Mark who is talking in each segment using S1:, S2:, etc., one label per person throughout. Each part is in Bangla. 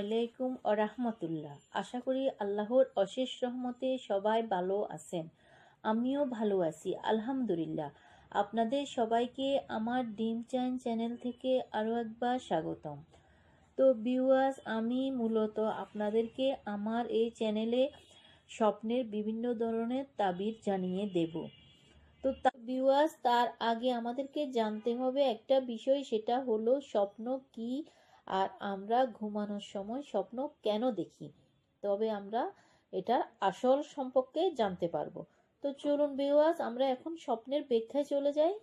S1: আলাইকুম রাহমাতুল্লাহ। আশা করি আল্লাহর অশেষ রহমতে সবাই ভালো আছেন। আমিও ভালো আছি, আলহামদুলিল্লাহ। আপনাদের সবাইকে আমার ডিম চাইন চ্যানেল থেকে আরও একবার স্বাগতম। তো ভিউয়ার্স আমি মূলত আপনাদেরকে আমার এই চ্যানেলে স্বপ্নের বিভিন্ন ধরনের তাবির জানিয়ে দেব। তো তা ভিউয়ার্স তার আগে আমাদেরকে জানতে হবে একটা বিষয়, সেটা হলো স্বপ্ন কি আর আমরা ঘুমানোর সময় স্বপ্ন কেন দেখি? তবে আমরা এটার আসল সম্পর্কে জানতে পারব। তো চলুন ভিউয়ার্স আমরা এখন স্বপ্নের ব্যাখ্যায় চলে যাই।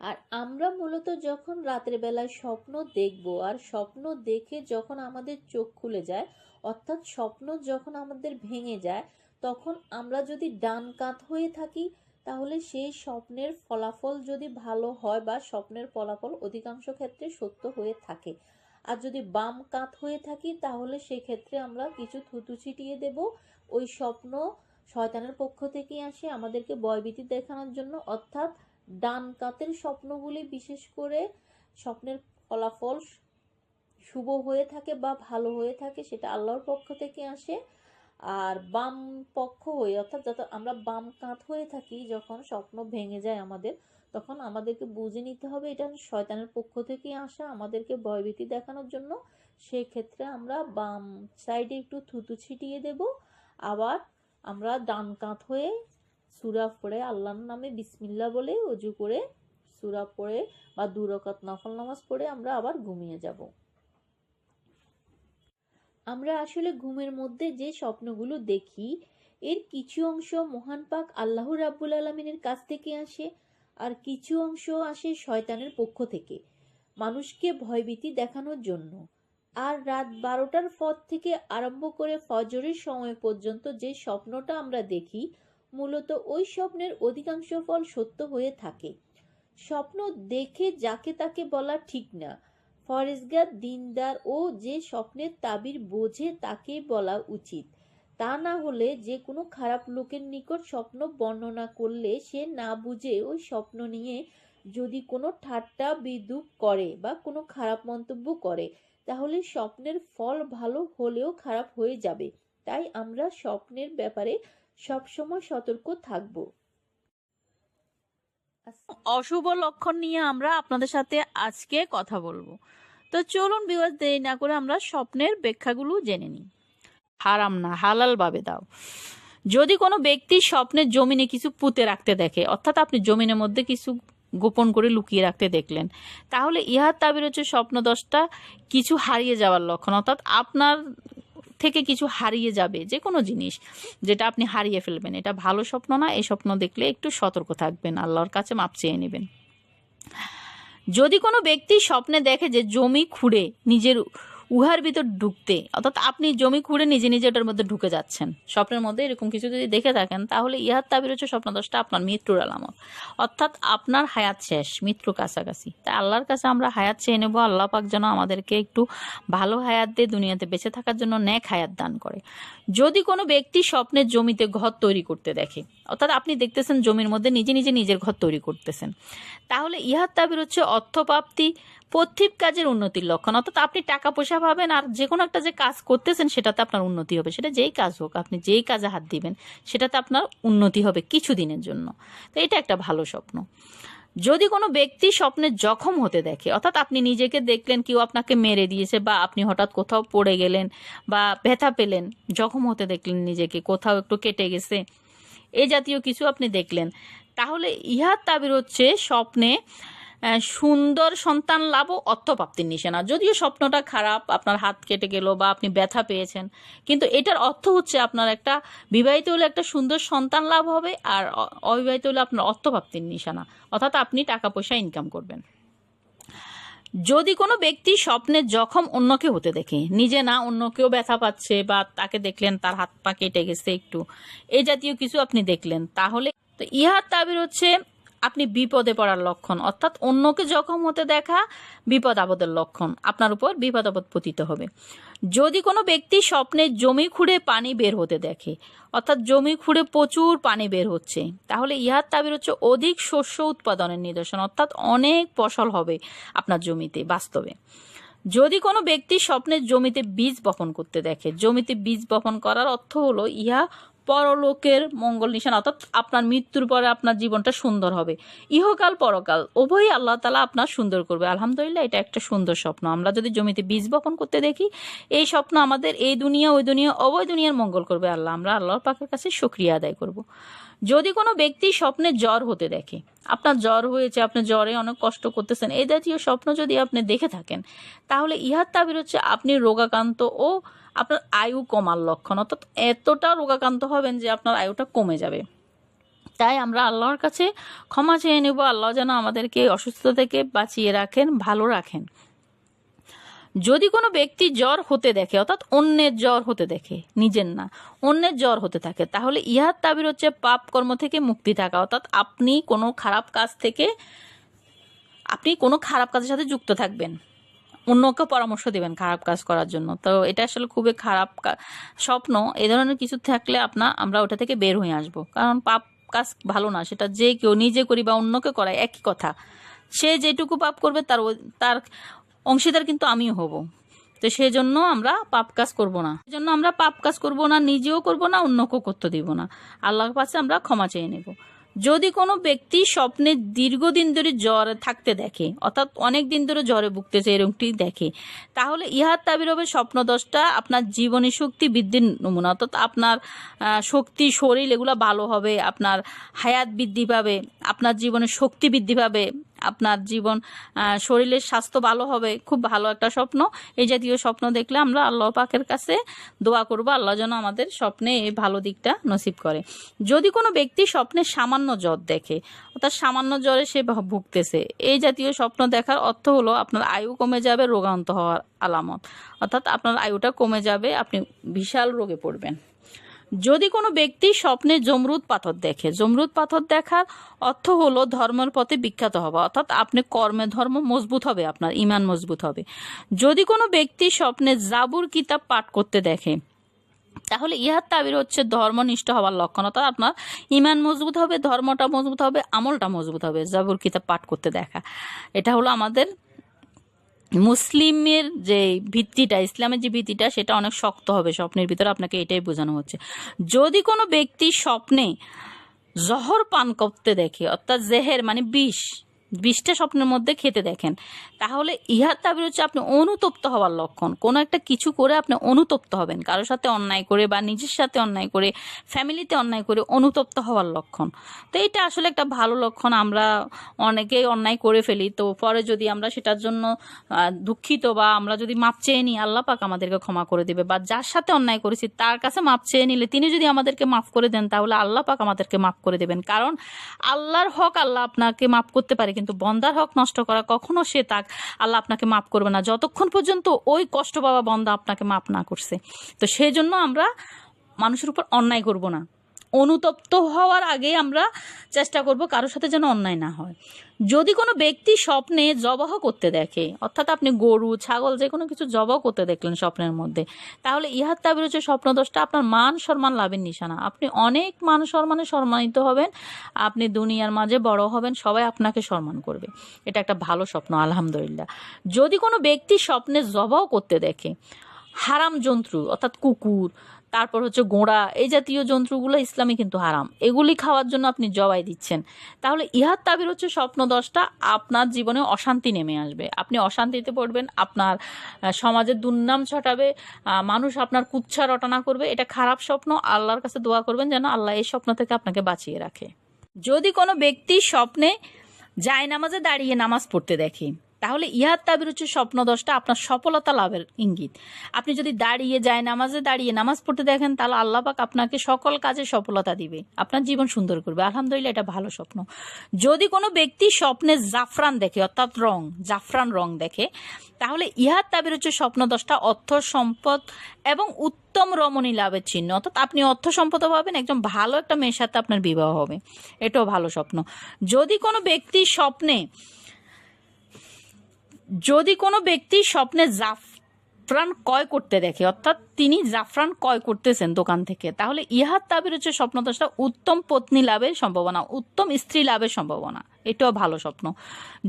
S1: আর আমরা মূলত যখন রাতের বেলায় স্বপ্ন দেখব, আর স্বপ্ন দেখে যখন আমাদের চোখ খুলে যায়, অর্থাৎ স্বপ্ন যখন আমাদের ভেঙে যায়, তখন আমরা যদি ডান কাত হয়ে থাকি, তাহলে সেই স্বপ্নের ফলাফল যদি ভালো হয় বা স্বপ্নের ফলাফল অধিকাংশ ক্ষেত্রে সত্য হয়ে থাকে। আর যদি বাম কাত হয়ে থাকি, তাহলে সেক্ষেত্রে আমরা কিছু থুতু ছিটিয়ে দেব। ওই স্বপ্ন শয়তানের পক্ষ থেকে আসে আমাদেরকে বয়বীতি দেখানোর জন্য। অর্থাৎ ডান কাতের স্বপ্নগুলি বিশেষ করে স্বপ্নের ফলাফল শুভ হয়ে থাকে বা ভালো হয়ে থাকে, সেটা আল্লাহর পক্ষ থেকে আসে। আর বাম পক্ষ হয়ে, অর্থাৎ যত আমরা বাম কাত হয়ে থাকি, যখন স্বপ্ন ভেঙে যায় আমাদের তখন আমাদেরকে বুঝে নিতে হবে এটা শয়তানের পক্ষ থেকে আসা, আমাদেরকে ভয়ভীতি দেখানোর জন্য। সেক্ষেত্রে আমরা বাম সাইডে একটু থুতু ছিটিয়ে দেব। আবার আমরা ডান কাত হয়ে সুরা পড়ে আল্লাহর নামে বিসমিল্লা বলে অজু করে সুরা পড়ে বা দুরকাত নফল নামাজ পড়ে আমরা আবার ঘুমিয়ে যাব। আমরা আসলে ঘুমের মধ্যে যে স্বপ্নগুলো দেখি, এর কিছু অংশ মহান পাক আল্লাহ রাব্বুল আলমিনের কাছ থেকে আসে। আর কিছু অংশ আসে শয়তানের পক্ষ থেকে, মানুষকে ভয়ভীতি দেখানোর জন্য। আর রাত বারোটার পর থেকে আরম্ভ করে ফজরের সময় পর্যন্ত যে স্বপ্নটা আমরা দেখি, মূলত ওই স্বপ্নের অধিকাংশ ফল সত্য হয়ে থাকে। স্বপ্ন দেখে যাকে তাকে বলা ঠিক না, ফরেজগার, দিনদার ও যে স্বপ্নের তাবির বোঝে তাকে বলা উচিত। তা না হলে যে কোনো খারাপ লোকের নিকট স্বপ্ন বর্ণনা করলে সে না বুঝে ওই স্বপ্ন নিয়ে যদি কোনো ঠাট্টা, বিদ্রুপ করে বা কোনো খারাপ মন্তব্য করে, তাহলে স্বপ্নের ফল ভালো হলেও খারাপ হয়ে যাবে। তাই আমরা স্বপ্নের ব্যাপারে সবসময় সতর্ক থাকব।
S2: অশুভ লক্ষণ নিয়ে আমরা আপনাদের সাথে আজকে কথা বলব। তো চলুন বিবাদ দেরি না করে আমরা স্বপ্নের ব্যাখ্যাগুলো জেনে নিই। হারাম না, হালাল ভাবে দাও। যদি কোনো ব্যক্তি স্বপ্নের জমিনে কিছু পুঁতে রাখতে দেখে, অর্থাৎ আপনি জমিনের মধ্যে কিছু গোপন করে লুকিয়ে রাখতে দেখলেন, তাহলে ইহার তাবির হচ্ছে স্বপ্ন দশটা কিছু হারিয়ে যাওয়ার লক্ষণ, অর্থাৎ আপনার থেকে কিছু হারিয়ে যাবে যে কোনো জিনিস যেটা আপনি হারিয়ে ফেলবেন। এটা ভালো স্বপ্ন না, এই স্বপ্ন দেখলে একটু সতর্ক থাকবেন, আল্লাহর কাছে মাপ চেয়ে নেবেন। যদি কোনো ব্যক্তি স্বপ্নে দেখে যে জমি খুঁড়ে নিজের উহার ভিতর ঢুকতে, অর্থাৎ আপনি জমি খুঁড়ে নিজে নিজে ওটার মধ্যে ঢুকে যাচ্ছেন। স্বপ্নের মধ্যে এরকম কিছু যদি দেখে থাকেন, তাহলে ইহার তাবির হচ্ছে স্বপ্নদশটা আপনার মৃত্যুর আলামত। অর্থাৎ আপনার হায়াত শেষ মৃত্যু কাছাকাছি। তাই আল্লাহর কাছে আমরা হায়াত চেয়ে নেব, আল্লাহ পাক যেন আমাদেরকে একটু ভালো হায়াত দিয়ে দুনিয়াতে বেঁচে থাকার জন্য ন্যাক হায়াত দান করে। যদি কোনো ব্যক্তি স্বপ্নের জমিতে ঘর তৈরি করতে দেখে, অর্থাৎ আপনি দেখতেছেন জমির মধ্যে নিজে নিজে নিজের ঘর তৈরি করতেছেন, তাহলে ইহার তাবির হচ্ছে অর্থপ্রাপ্তি পথিক কাজের উন্নতির লক্ষণ। অর্থাৎ আপনি টাকা পয়সা পাবেন আর যে কোনো একটা যে কাজ করতেছেন, সেটাতে আপনার উন্নতি হবে। সেটা যেই কাজ হোক, আপনি যেই কাজে হাত দিবেন, সেটাতে আপনার উন্নতি হবে কিছু দিনের জন্য। তো এটা একটা ভালো স্বপ্ন। যদি কোনো ব্যক্তি স্বপ্নে জখম হতে দেখে, অর্থাৎ আপনি নিজেকে দেখলেন, কেউ আপনাকে মেরে দিয়েছে বা আপনি হঠাৎ কোথাও পড়ে গেলেন বা ব্যথা পেলেন, জখম হতে দেখলেন নিজেকে, কোথাও একটু কেটে গেছে এই জাতীয় কিছু আপনি দেখলেন, তাহলে ইহার তাবির হচ্ছে স্বপ্নে সুন্দর সন্তান লাভ ও অর্থপ্রাপ্তির নিশানা। যদিও স্বপ্নটা খারাপ, আপনার হাত কেটে গেল বা আপনি ব্যথা পেয়েছেন, কিন্তু এটার অর্থ হচ্ছে আপনার একটা বিবাহিত হলে একটা সুন্দর সন্তান লাভ হবে আর অবিবাহিত হলে আপনার অর্থপ্রাপ্তির নিশানা, অর্থাৎ আপনি টাকা পয়সা ইনকাম করবেন। যদি কোনো ব্যক্তি স্বপ্নে জখম অন্যকে হতে দেখে, নিজে না অন্য কেউ ব্যথা পাচ্ছে বা তাকে দেখলেন তার হাত পা কেটে গেছে একটু এই জাতীয় কিছু আপনি দেখলেন, তাহলে তো ইহার তাবির হচ্ছে আপনি বিপদে পড়ার লক্ষণ। অর্থাৎ অন্যকে জখম হতে দেখা বিপদ আপদের লক্ষণ। আপনার উপর বিপদ আপদ পতিত হবে। যদি কোনো ব্যক্তি স্বপ্নে জমি খুঁড়ে পানি বের হতে দেখে, অর্থাৎ জমি খুঁড়ে প্রচুর পানি বের হচ্ছে, তাহলে ইহার তাবির হচ্ছে অধিক শস্য উৎপাদনের নিদর্শন। অর্থাৎ অনেক ফসল হবে আপনার জমিতে বাস্তবে। যদি কোনো ব্যক্তি স্বপ্নের জমিতে বীজ বপন করতে দেখে, জমিতে বীজ বপন করার অর্থ হলো ইহা পরলোকের মঙ্গল নিশান, অর্থাৎ আপনার মৃত্যুর পরে আপনার জীবনটা সুন্দর হবে। ইহকাল, পরকাল, উভয়ই আল্লাহ তালা আপনার সুন্দর করবে। আলহামদুলিল্লাহ, এটা একটা সুন্দর স্বপ্ন। আমরা যদি জমিতে বীজ বপন করতে দেখি, এই স্বপ্ন আমাদের এই দুনিয়া, ওই দুনিয়া, অবয় দুনিয়ার মঙ্গল করবে আল্লাহ। আমরা আল্লাহর পাকের কাছে সুক্রিয়া আদায় করব। যদি কোনো ব্যক্তি স্বপ্নে জ্বর হতে দেখে, আপনার জ্বর হয়েছে, আপনি জ্বরে অনেক কষ্ট করতেছেন, এই জাতীয় স্বপ্ন যদি আপনি দেখে থাকেন, তাহলে ইহার তাবির হচ্ছে আপনি রোগাক্রান্ত ও আপনার আয়ু কমার লক্ষণ। অর্থাৎ এতটা রোগাক্রান্ত হবেন যে আপনার আয়ুটা কমে যাবে। তাই আমরা আল্লাহর কাছে ক্ষমা চেয়ে নেব। আল্লাহ যেন আমাদেরকে অসুস্থতা থেকে বাঁচিয়ে রাখেন, ভালো রাখেন। যদি কোনো ব্যক্তি জ্বর হতে দেখে, অর্থাৎ অন্যের জ্বর হতে দেখে, নিজের না, অন্যের জ্বর হতে থাকে, তাহলে ইহার তাবির হচ্ছে পাপ কর্ম থেকে মুক্তি থাকা, অর্থাৎ আপনি কোনো খারাপ কাজ থেকে, আপনি কোনো খারাপ কাজের সাথে যুক্ত থাকবেন। অন্যকে পরামর্শ দেবেন খারাপ কাজ করার জন্য। তো এটা আসলে খুবই খারাপ স্বপ্ন। এ ধরনের কিছু থাকলে আপনার আমরা ওটা থেকে বের হয়ে আসব। কারণ পাপ কাজ ভালো না, সেটা যে কেউ নিজে করি বা অন্যকে করায়, একই কথা। সে যেটুকু পাপ করবে, তার তার অংশীদার কিন্তু আমিও হব। তো সেই জন্য আমরা পাপ কাজ করব না। সেই জন্য আমরা পাপ কাজ করব না, নিজেও করব না, অন্যকেও করতে দিব না। আল্লাহর কাছে আমরা ক্ষমা চেয়ে নেব। যদি কোনো ব্যক্তি স্বপ্নে দীর্ঘদিন ধরে জ্বরে থাকতে দেখে, অর্থাৎ অনেক দিন ধরে জ্বরে ভুগতেছে এরকমটি দেখে, তাহলে ইহার তাবির হবে স্বপ্ন দশটা আপনার জীবনী শক্তি বৃদ্ধির নমুনা, অর্থাৎ আপনার শক্তি, শরীর এগুলো ভালো হবে, আপনার হায়াত বৃদ্ধি পাবে, আপনার জীবনে শক্তি বৃদ্ধি পাবে আপনার জীবন শরীরের স্বাস্থ্য ভালো হবে। খুব ভালো একটা স্বপ্ন। এই জাতীয় স্বপ্ন দেখলে আমরা আল্লাহ পাকের কাছে দোয়া করব। আল্লাহ যেন আমাদের স্বপ্নে এই ভালো দিকটা নসিব করে। যদি কোনো ব্যক্তি স্বপ্নে সামান্য জ্বর দেখে, অর্থাৎ সামান্য জ্বরে সে ভুগতেছে, এই জাতীয় স্বপ্ন দেখার অর্থ হলো আপনার আয়ু কমে যাবে, রোগান্ত হওয়ার আলামত। অর্থাৎ আপনার আয়ুটা কমে যাবে, আপনি বিশাল রোগে পড়বেন। যদি কোনো ব্যক্তি স্বপ্নে জমরুদ পাথর দেখে, জমরুদ পাথর দেখার অর্থ হলো ধর্মের পথে বিখ্যাত হওয়া। অর্থাৎ আপনি কর্মে ধর্ম মজবুত হবে, আপনার ইমান মজবুত হবে। যদি কোনো ব্যক্তি স্বপ্নে জাবুর কিতাব পাঠ করতে দেখে, তাহলে ইহার তাবির হচ্ছে ধর্মনিষ্ঠ হওয়ার লক্ষণ। অর্থাৎ আপনার ইমান মজবুত হবে, ধর্মটা মজবুত হবে, আমলটা মজবুত হবে, জাবুর কিতাব পাঠ করতে দেখা। এটা হলো আমাদের মুসলিমের যে ভিত্তিটা, ইসলামের যে ভিত্তিটা সেটা অনেক শক্ত হবে স্বপ্নের ভিতরে, আপনাকে এটাই বোঝানো হচ্ছে। যদি কোনো ব্যক্তি স্বপ্নে জহর পান করতে দেখে, অর্থাৎ জেহের মানে বিষ বিষটা স্বপ্নের মধ্যে খেতে দেখেন। তাহলে ইহার তাবির হচ্ছে আপনি অনুতপ্ত হওয়ার লক্ষণ। কোনো একটা কিছু করে আপনি অনুতপ্ত হবেন। কারোর সাথে অন্যায় করে বা নিজের সাথে অন্যায় করে, ফ্যামিলিতে অন্যায় করে অনুতপ্ত হওয়ার লক্ষণ। তো এটা আসলে একটা ভালো লক্ষণ। আমরা অনেকেই অন্যায় করে ফেলি। তো পরে যদি আমরা সেটার জন্য দুঃখিত বা আমরা যদি মাপ চেয়ে নিই, আল্লাহ পাক আমাদেরকে ক্ষমা করে দিবে। বা যার সাথে অন্যায় করেছি, তার কাছে মাপ চেয়ে নিলে তিনি যদি আমাদেরকে মাফ করে দেন, তাহলে আল্লাহ পাক আমাদেরকে মাফ করে দেবেন। কারণ আল্লাহর হক আল্লাহ আপনাকে মাফ করতে পারে কিন্তু বন্দার হক নষ্ট করা কখনো সে তাক, আল্লাহ আপনাকে মাফ করবে না। যতক্ষণ পর্যন্ত ওই কষ্ট বাবা বন্দা আপনাকে মাফ না করছে। তো সেই জন্য আমরা মানুষের উপর অন্যায় করব না। অনুতপ্ত হওয়ার আগে আমরা চেষ্টা করব কারোর সাথে যেন অন্যায় না হয়। যদি কোনো ব্যক্তি স্বপ্নে জবাহ করতে দেখে, অর্থাৎ আপনি গরু, ছাগল যে কোনো কিছু জবাহ করতে দেখলেন স্বপ্নের মধ্যে, তাহলে ইহার তাবির হচ্ছে স্বপ্নদোষটা আপনার মান সম্মান লাভের নিশানা। আপনি অনেক মান সম্মানে সম্মানিত হবেন, আপনি দুনিয়ার মাঝে বড় হবেন, সবাই আপনাকে সম্মান করবে। এটা একটা ভালো স্বপ্ন, আলহামদুলিল্লাহ। যদি কোনো ব্যক্তি স্বপ্নে জবাও করতে দেখে হারাম জন্তু, অর্থাৎ কুকুর, তারপর হচ্ছে গোড়া, এই জাতীয় জন্তুগুলো ইসলামে কিন্তু হারাম। এগুলি খাওয়ার জন্য আপনি জবাই দিচ্ছেন। তাহলে ইহার তাবির হচ্ছে স্বপ্ন দশটা, আপনার জীবনে অশান্তি নেমে আসবে। আপনি অশান্তিতে পড়বেন, আপনার সমাজের দুর্নাম ছটাবে মানুষ আপনার কুচ্ছা রটনা করবে, এটা খারাপ স্বপ্ন। আল্লাহর কাছে দোয়া করবেন যেন আল্লাহ এই স্বপ্ন থেকে আপনাকে বাঁচিয়ে রাখে। যদি কোনো ব্যক্তি স্বপ্নে যায় নামাজে দাঁড়িয়ে নামাজ পড়তে দেখে তাহলে ইহার তাবির হচ্ছে স্বপ্ন দশটা আপনার সফলতা লাভের ইঙ্গিত। আপনি যদি দাঁড়িয়ে যায় নামাজে, দাঁড়িয়ে নামাজ পড়তে দেখেন, তাহলে আল্লাহ পাক আপনাকে সকল কাজে সফলতা দিবে। আপনার জীবন সুন্দর করবে। আলহামদুলিল্লাহ, এটা ভালো স্বপ্ন। যদি কোনো ব্যক্তি স্বপ্নে জাফরান দেখে, অর্থাৎ রং, জাফরান রং দেখে, তাহলে ইহার তাবির হচ্ছে স্বপ্ন দশটা অর্থ সম্পদ এবং উত্তম রমণী লাভের চিহ্ন। অর্থাৎ আপনি অর্থ সম্পদ পাবেন, একজন ভালো একটা মেয়ের সাথে আপনার বিবাহ হবে। এটাও ভালো স্বপ্ন। যদি কোনো ব্যক্তি স্বপ্নে যদি কোনো ব্যক্তি স্বপ্নে জাফরান ক্রয় করতে দেখে, অর্থাৎ তিনি জাফরান ক্রয় করতেছেন দোকান থেকে, তাহলে ইহার তাবির হচ্ছে স্বপ্নদশা উত্তম পত্নী লাভের সম্ভাবনা, উত্তম স্ত্রী লাভের সম্ভাবনা। এটাও ভালো স্বপ্ন।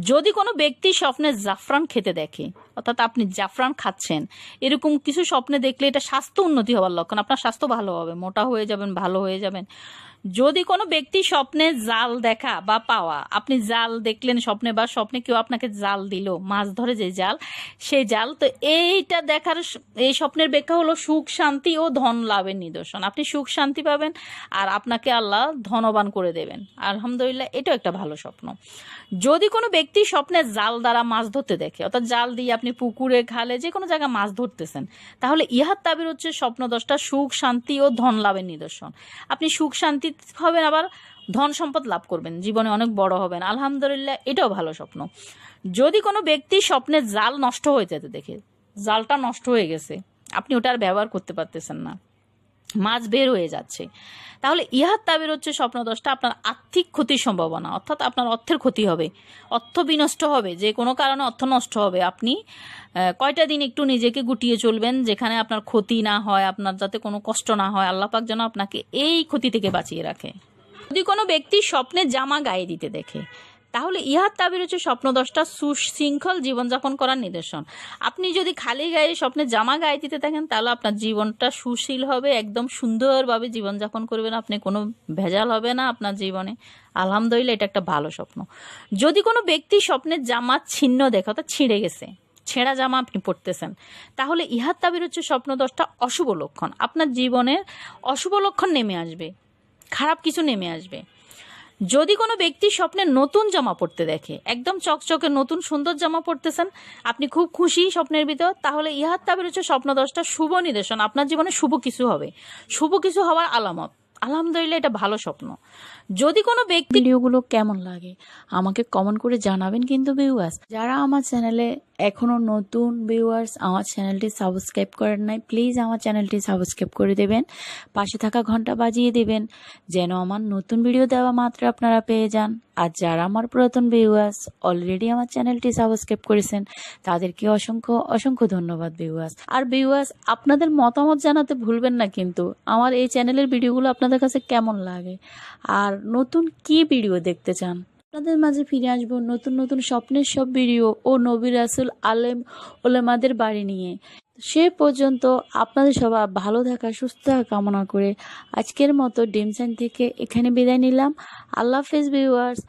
S2: যদি কোনো ব্যক্তি স্বপ্নে জাফরান খেতে দেখে, অর্থাৎ আপনি জাফরান খাচ্ছেন, এরকম কিছু স্বপ্নে দেখলে এটা স্বাস্থ্য উন্নতি হওয়ার লক্ষণ, আপনার স্বাস্থ্য ভালো হবে, মোটা হয়ে যাবেন, ভালো হয়ে যাবেন। যদি কোনো ব্যক্তি স্বপ্নে জাল দেখা বা পাওয়া, আপনি জাল দেখলেন স্বপ্নে বা স্বপ্নে কেউ আপনাকে জাল দিল, মাছ ধরে যে জাল সেই জাল, তো এইটা দেখার এই স্বপ্নের ব্যাখ্যা হলো সুখ, শান্তি ও ধন লাভের নিদর্শন। আপনি সুখ, শান্তি পাবেন আর আপনাকে আল্লাহ ধনবান করে দেবেন। আলহামদুলিল্লাহ, এটাও একটা ভালো স্বপ্ন। যদি কোনো ব্যক্তি স্বপ্নে জাল দ্বারা মাছ ধরতে দেখে, অর্থাৎ জাল দিয়ে আপনি পুকুরে, খালে যে কোনো জায়গায় মাছ ধরতেছেন, তাহলে ইহার তাবির হচ্ছে স্বপ্ন দশটা সুখ, শান্তি ও ধন লাভের নিদর্শন। আপনি সুখ, শান্তি হবেন আবার ধন সম্পদ লাভ করবেন, জীবনে অনেক বড় হবেন। আলহামদুলিল্লাহ, এটাও ভালো স্বপ্ন। যদি কোনো ব্যক্তি স্বপ্নে জাল নষ্ট হয়ে যেতে দেখে, জালটা নষ্ট হয়ে গেছে, আপনি ওটা আর ব্যবহার করতে পারতেছেন না। মাছ বের হয়ে যাচ্ছে। তাহলে ইহার তাবির হচ্ছে স্বপ্ন দশটা আপনার আর্থিক ক্ষতির সম্ভাবনা, অর্থাৎ আপনার অর্থের ক্ষতি হবে, অর্থ বিনষ্ট হবে, যে কোনো কারণে অর্থ নষ্ট হবে। আপনি কয়টা দিন একটু নিজেকে গুটিয়ে চলবেন, যেখানে আপনার ক্ষতি না হয়, আপনার যাতে কোনো কষ্ট না হয় আল্লাপাক যেন আপনাকে এই ক্ষতি থেকে বাঁচিয়ে রাখে। যদি কোনো ব্যক্তি স্বপ্নে জামা গায়ে দিতে দেখে তাহলে ইহার তাবির হচ্ছে স্বপ্ন দশটা সুশৃঙ্খল জীবনযাপন করার নিদর্শন। আপনি যদি খালি গায়ে স্বপ্নে জামা গায়ে দিতে থাকেন তাহলে আপনার জীবনটা সুশীল হবে, একদম সুন্দরভাবে জীবনযাপন করবেন আপনি, কোনো ভেজাল হবে না আপনার জীবনে। আলহামদুলিল্লাহ, এটা একটা ভালো স্বপ্ন। যদি কোনো ব্যক্তি স্বপ্নের জামা ছিন্ন দেখে, অর্থাৎ ছিঁড়ে গেছে, ছেঁড়া জামা আপনি পরতেছেন, তাহলে ইহার তাবির হচ্ছে স্বপ্ন দশটা অশুভ লক্ষণ। আপনার জীবনের অশুভ লক্ষণ নেমে আসবে, খারাপ কিছু নেমে আসবে। যদি কোনো ব্যক্তি স্বপ্নে নতুন জামা পরতে দেখে, একদম চকচকে নতুন সুন্দর জামা পরতেছেন আপনি খুব খুশি স্বপ্নের ভিতর, তাহলে ইহার তাবের হচ্ছে স্বপ্ন দশটা শুভ নিদর্শন, আপনার জীবনে শুভ কিছু হবে। শুভ কিছু হওয়ার আলামত। আলহামদুলিল্লাহ, এটা ভালো স্বপ্ন। যদি কোনো ব্যক্তি ভিডিওগুলো কেমন লাগে, আমাকে কমেন্ট করে জানাবেন কিন্তু ভিউয়ার্স যারা আমার চ্যানেলে এখনও নতুন ভিউয়ার্স আমার চ্যানেলটি সাবস্ক্রাইব করেন নাই প্লিজ আমার চ্যানেলটি সাবস্ক্রাইব করে দেবেন। পাশে থাকা ঘণ্টা বাজিয়ে দেবেন, যেন আমার নতুন ভিডিও দেওয়া মাত্র আপনারা পেয়ে যান। আর যারা আমার পুরাতন ভিউয়ার্স অলরেডি আমার চ্যানেলটি সাবস্ক্রাইব করেছেন, তাদেরকে অসংখ্য অসংখ্য ধন্যবাদ ভিউয়ার্স আর ভিউয়ার্স আপনাদের মতামত জানাতে ভুলবেন না কিন্তু আমার এই চ্যানেলের ভিডিওগুলো আপনাদের কাছে কেমন লাগে? আর নতুন কি ভিডিও দেখতে চান? আপনাদের মাঝে ফিরে আসব নতুন নতুন স্বপ্নের সব ভিডিও ও নবীর রাসুল আলেম ওলেমাদের বাড়ি নিয়ে। সে পর্যন্ত আপনাদের সবাই ভালো থাকা, সুস্থ থাকা কামনা করে আজকের মতো ডিমসাইন থেকে এখানে বিদায় নিলাম। আল্লাহ হাফেজ ভিউয়ার্স।